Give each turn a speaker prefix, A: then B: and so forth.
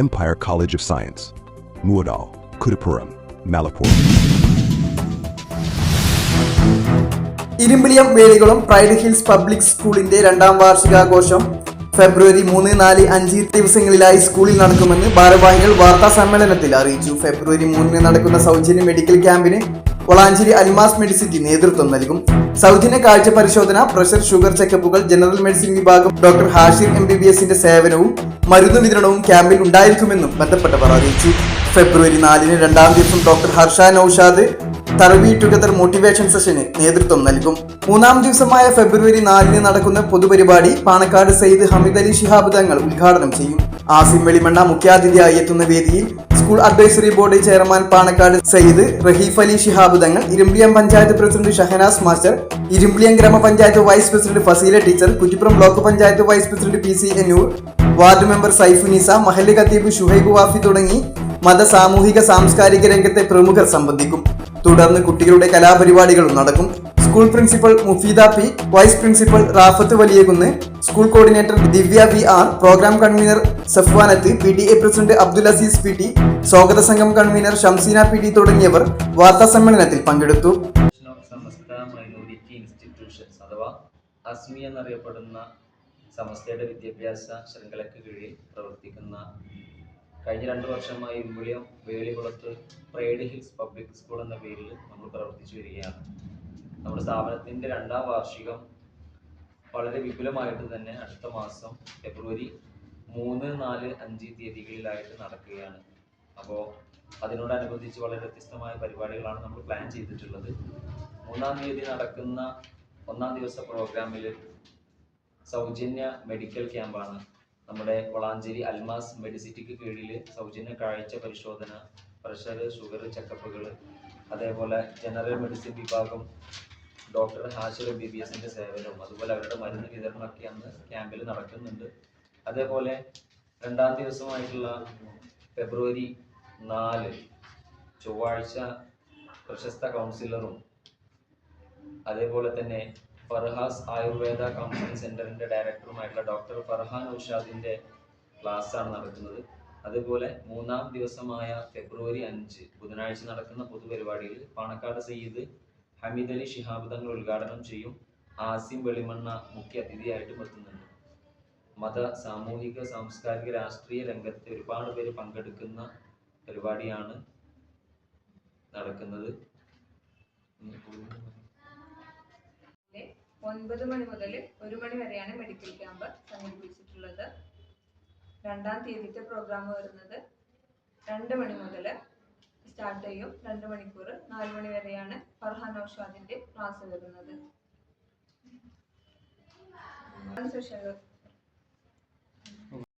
A: Empire College of Science. Muadal, Kudapuram, Malapur.
B: Irimbiliyam Velikulam Pride Hills Public സ്കൂളിന്റെ രണ്ടാം വാർഷികാഘോഷം ഫെബ്രുവരി മൂന്ന് നാല് അഞ്ച് ദിവസങ്ങളിലായി സ്കൂളിൽ നടക്കുമെന്ന് ഭാരവാഹികൾ വാർത്താ സമ്മേളനത്തിൽ അറിയിച്ചു ഫെബ്രുവരി മൂന്നിന് നടക്കുന്ന സൗജന്യ മെഡിക്കൽ ക്യാമ്പിന് വളാഞ്ചേരി അൽമാസ് മെഡിസിറ്റി നേതൃത്വം നൽകും. സൗജന്യ കാഴ്ച പരിശോധന പ്രഷർ ഷുഗർ ചെക്കപ്പുകൾ ജനറൽ മെഡിസിൻ വിഭാഗം doctor Hashir M B B എസിന്റെ സേവനവും മരുന്ന് വിതരണവും ക്യാമ്പിൽ ഉണ്ടായിരിക്കുമെന്നും ബന്ധപ്പെട്ടവർ അറിയിച്ചു. ഫെബ്രുവരി നാലിന് രണ്ടാം ദിവസം ഡോക്ടർ ഹർഷ നൌഷാദ് തറവി ടുഗദർ മോട്ടിവേഷൻ സെഷന് നേതൃത്വം നൽകും. മൂന്നാം ദിവസമായ ഫെബ്രുവരി നാലിന് നടക്കുന്ന പൊതുപരിപാടി പാണക്കാട് സയ്യിദ് ഹമീദ് അലി ശിഹാബ് തങ്ങൾ ഉദ്ഘാടനം ചെയ്യും. ആസിം വെളിമണ്ണ മുഖ്യാതിഥിയായി എത്തുന്ന വേദിയിൽ school advisory board chairman Panakkad Sayyid Rahif Ali Shihab Thangal Irimbiliyam panchayat president Shahanas master Irimbiliyam ഗ്രാമപഞ്ചായത്ത് vice president Faseela teacher Kuttippuram block panchayat vice president P C Ennur ward member Saifunisa മഹല്ല് ഖത്തീബ് ഷുഹൈബ് വാഫി തുടങ്ങി മത സാമൂഹിക സാംസ്കാരിക രംഗത്തെ പ്രമുഖർ സംബന്ധിക്കും. തുടർന്ന് കുട്ടികളുടെ കലാപരിപാടികളും നടക്കും. School principal Mufeeda P vice principal Rafath Valiyakunnu school coordinator Divya V R programme convener Safwanath P D A president Abdul Azeez P T സ്വാഗത സംഘം കൺവീനർ ഷംസീന പി ഡി തുടങ്ങിയവർ വാർത്താ സമ്മേളനത്തിൽ പങ്കെടുത്തു.
C: അഥവാ അസ്മി സമസ്തയുടെ വിദ്യാഭ്യാസ ശൃംഖലയ്ക്ക് കീഴിൽ പ്രവർത്തിക്കുന്ന കഴിഞ്ഞ രണ്ട് വർഷമായി ഇമ്പുളിയം വേളികുളത്ത് പ്രൈഡ് ഹിൽസ് പബ്ലിക് സ്കൂൾ എന്ന പേരിൽ നമ്മൾ പ്രവർത്തിച്ചു വരികയാണ്. നമ്മുടെ സ്ഥാപനത്തിന്റെ രണ്ടാം വാർഷികം വളരെ വിപുലമായിട്ട് തന്നെ അടുത്ത മാസം ഫെബ്രുവരി മൂന്ന് നാല് അഞ്ച് തീയതികളിലായിട്ട് നടക്കുകയാണ്. അപ്പോൾ അതിനോടനുബന്ധിച്ച് വളരെ വ്യത്യസ്തമായ പരിപാടികളാണ് നമ്മൾ പ്ലാൻ ചെയ്തിട്ടുള്ളത്. മൂന്നാം തീയതി നടക്കുന്ന ഒന്നാം ദിവസ പ്രോഗ്രാമിൽ സൗജന്യ മെഡിക്കൽ ക്യാമ്പാണ് നമ്മുടെ വളാഞ്ചേരി അൽമാസ് മെഡിസിറ്റിക്ക് കീഴിൽ സൗജന്യ കാഴ്ച പരിശോധന പ്രഷർ ഷുഗർ ചെക്കപ്പുകൾ അതേപോലെ ജനറൽ മെഡിസിൻ വിഭാഗം ഡോക്ടർ ഹാഷിർ ബി ബി എസിന്റെ സേവനവും അതുപോലെ അവരുടെ മരുന്ന് വിതരണമൊക്കെ അന്ന് ക്യാമ്പിൽ നടക്കുന്നുണ്ട്. അതേപോലെ രണ്ടാം ദിവസമായിട്ടുള്ള ഫെബ്രുവരി നാല് ചൊവ്വാഴ്ച പ്രശസ്ത കൗൺസിലറും അതേപോലെ തന്നെ ഫർഹാസ് ആയുർവേദ കൗൺസിലിംഗ് സെന്ററിന്റെ ഡയറക്ടറുമായിട്ടുള്ള ഡോക്ടർ ഫർഹാൻ ക്ലാസ്സാണ് ആണ് നടക്കുന്നത്. അതുപോലെ മൂന്നാം ദിവസമായ ഫെബ്രുവരി അഞ്ച് ബുധനാഴ്ച നടക്കുന്ന പൊതുപരിപാടിയിൽ പാണക്കാട് സയ്യിദ് ഹമീദ് അലി ശിഹാബ് തങ്ങൾ ഉദ്ഘാടനം ചെയ്യും. ആസിം വെളിമണ്ണ മുഖ്യ അതിഥിയായിട്ടും എത്തുന്നുണ്ട്. മത സാമൂഹിക സാംസ്കാരിക രാഷ്ട്രീയ രംഗത്ത് ഒരുപാട് പേര് പങ്കെടുക്കുന്ന പരിപാടിയാണ് നടക്കുന്നത്.
D: ഒൻപത് മണി മുതൽ ഒരു മണി വരെയാണ് മെഡിക്കൽ ക്യാമ്പ് സംഘടിപ്പിച്ചിട്ടുള്ളത് രണ്ടാം തീയതിത്തെ പ്രോഗ്രാം വരുന്നത് രണ്ട് മണി മുതൽ സ്റ്റാർട്ട് ചെയ്യും. രണ്ട് മണിക്കൂർ. നാല് മണി വരെയാണ് ഫർഹാൻ ഔഷാദിന്റെ ക്ലാസ് വരുന്നത്. സെഷൻ